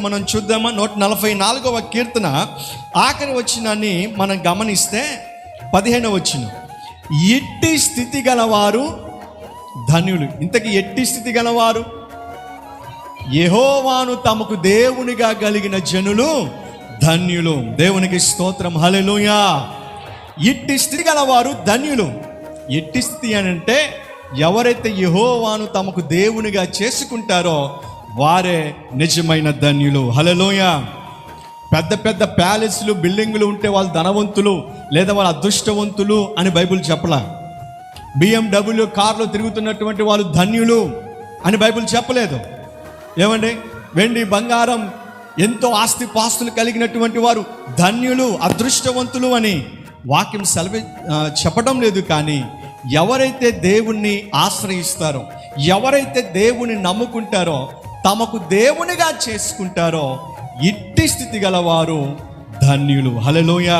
మనం చూద్దామా? నూట నలభై నాలుగవ కీర్తన. ఆఖరి వచ్చినాన్ని మనం గమనిస్తే పదిహేనవ వచ్చిన ఎట్టి స్థితి గలవారు ధన్యులు. ఇంతకీ ఎట్టి స్థితి గలవారు? యహోవాను తమకు దేవునిగా కలిగిన జనులు ధన్యులు. దేవునికి స్తోత్రం. హలెలుయా ఇట్టి స్థితి గలవారు ధన్యులు. ఎట్టి స్థితి అని అంటే ఎవరైతే యహోవాను తమకు దేవునిగా చేసుకుంటారో వారే నిజమైన ధన్యులు. హల్లెలూయా. పెద్ద పెద్ద ప్యాలెస్లు బిల్డింగులు ఉంటే వాళ్ళు ధనవంతులు లేదా వాళ్ళు అదృష్టవంతులు అని బైబిల్ చెప్పలా. బిఎండబ్ల్యూ కార్లో తిరుగుతున్నటువంటి వాళ్ళు ధన్యులు అని బైబిల్ చెప్పలేదు. ఏమండి? వెండి బంగారం ఎంతో ఆస్తి పాస్తులు కలిగినటువంటి వారు ధన్యులు అదృష్టవంతులు అని వాక్యం సెలవి చెప్పడం లేదు కానీ ఎవరైతే దేవుణ్ణి ఆశ్రయిస్తారో ఎవరైతే దేవుని నమ్ముకుంటారో తమకు దేవునిగా చేసుకుంటారో ఇట్టి స్థితి గలవారు ధన్యులు. హలలోయ